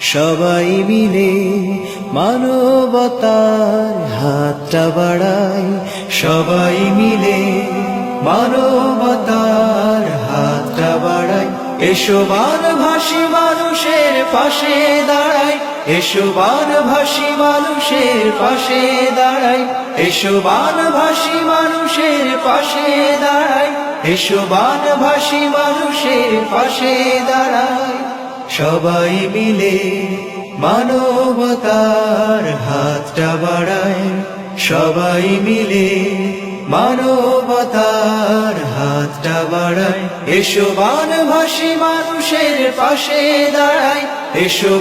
সবাই মিলে মানবতার হাতটা বাড়ায় সবাই মিলে মানবতার হাতটা বাড়াই। এসো ভাষী মানুষের পাশে দাঁড়াই। এসো ভাষী মানুষের পাশে দাঁড়াই। এসো ভাষী মানুষের পাশে দাঁড়াই। এসো ভাষী মানুষের পাশে দাঁড়াই। সবাই মিলে মানবতার হাতটা বাড়ায়। সবাই মিলে মানবতার হাতটা বাড়ায়। এসো ভাষী মানুষের পাশে দাঁড়ায়। এসো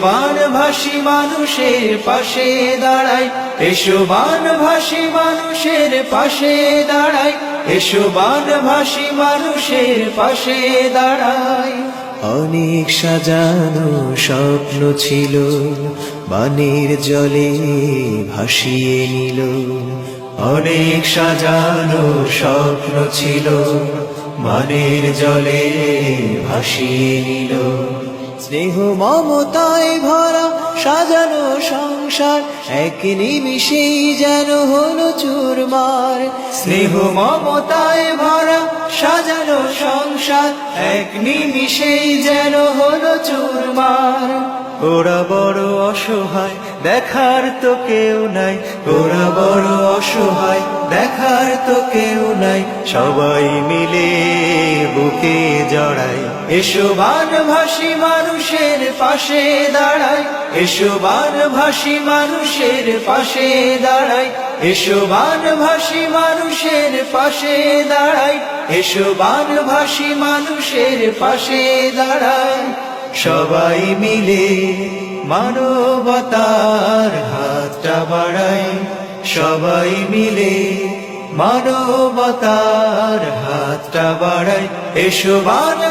ভাষী মানুষের পাশে দাঁড়ায়। এসো ভাষী মানুষের পাশে দাঁড়ায়। এসো ভাষী মানুষের পাশে দাঁড়ায়। অনেক সাজানো স্বপ্ন ছিল, বানের জলে ভাসিয়ে নিল। অনেক সাজানো স্বপ্ন ছিল, বানের জলে ভাসিয়ে নিল। স্নেহ মমতায় ভরা সাজানো সংসার, এক নিমিষেই যেন হলো চুরমার। স্নেহ মমতায় ভরা সংসার এক নিমিষেই যেন হলো চুরমার। ওরা বড় অসহায়, দেখার তো কেউ নাই। ওরা বড় অসহায়, দেখার তো কেউ নাই। সবাই মিলে বুকে জড়াই। এসো ভাষী মানুষের পাশে দাঁড়াই। এসো ভাষী মানুষের পাশে দাঁড়াই। এসো ভাষী মানুষের পাশে দাঁড়াই। এসো ভাষী মানুষের পাশে দাঁড়াই। সবাই মিলে মানবতার হাতটা বাড়াই সবাই মিলে মানবতার হাতটা বাড়াই। এসো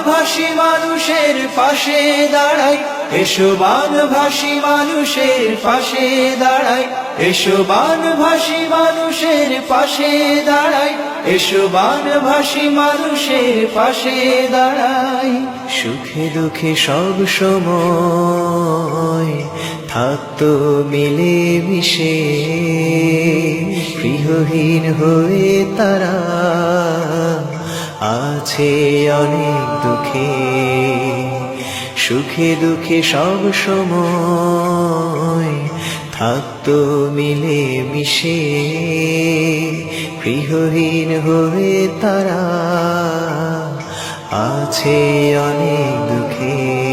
ভাষী মানুষের পাশে দাঁড়াই। এসো ভাষী মানুষের পাশে দাঁড়াই। এসো ভাষী মানুষের পাশে দাঁড়াই। এসো ভাষী মানুষের পাশে দাঁড়াই। সুখে দুঃখে সব সময় থাকতো মিলে মিশে গৃহহীন হয়ে তারা আছে অনেক দুঃখে, সুখে দুঃখে সব সময় থাকতো মিলে মিশে। গৃহহীন হয়ে তারা আছে অনেক দুঃখে।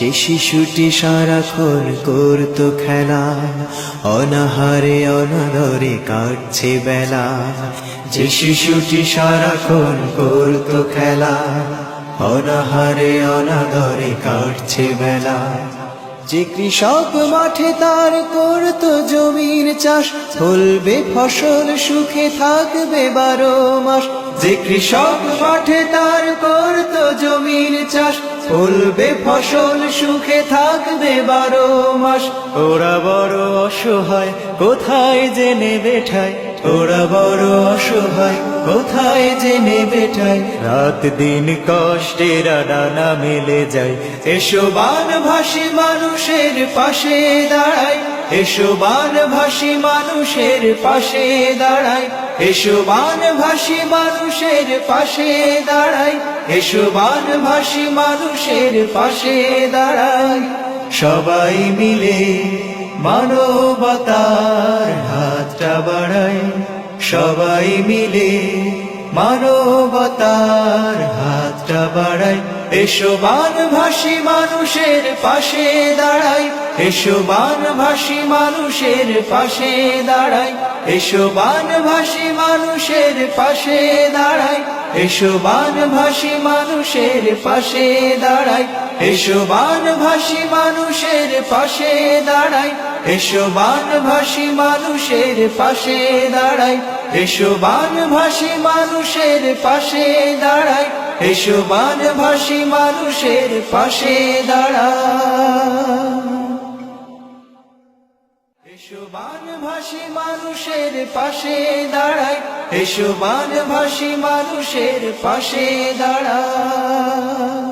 যে শিশুটি সারাক্ষণ করতো খেলা, অনাহারে অনাদরে কাটছে বেলা। যে শিশুটি সারাক্ষণ করতো খেলা, অনাহারে অনাদরে কাটছে বেলা। যে কৃষক মাঠে তার করত জমির চাষ, ফলবে ফসল, সুখে থাকবে বারো মাস। যে কৃষক মাঠে তার করত জমির চাষ, ফলবে ফসল, সুখে থাকবে বারো মাস। ওরা বড় অসহায়, কোথায় জেনে বেঠায় ওরা বড় অসহায়, কোথায় জেনে বেঠায় রাত দিন কষ্টের ডানা মেলে যায়। এসো ভাষী মানুষের পাশে দাঁড়াই। এসো ভাষী মানুষের পাশে দাঁড়াই। এসো ভাষী মানুষের পাশে দাঁড়াই। এসো ভাষী মানুষের পাশে দাঁড়াই। সবাই মিলে মানবতার হাতটা বাড়াই। সবাই মিলে মানবতার হাতটা বাড়াই। এসো ভাষী মানুষের পাশে দাঁড়াই। এসো ভাষী মানুষের পাশে দাঁড়াই। এসো ভাষী মানুষের পাশে দাঁড়াই। এসো ভাষী মানুষের পাশে দাঁড়াই। এসো ভাষী মানুষের পাশে দাঁড়াই। এসো ভাষী মানুষের পাশে দাঁড়াই। এসো ভাষী মানুষের পাশে দাঁড়াই। এসো ভাষী মানুষের পাশে দাঁড়া। এসো ভাষী মানুষের পাশে দাঁড়ায় এসো ভাষী মানুষের পাশে দাঁড়াই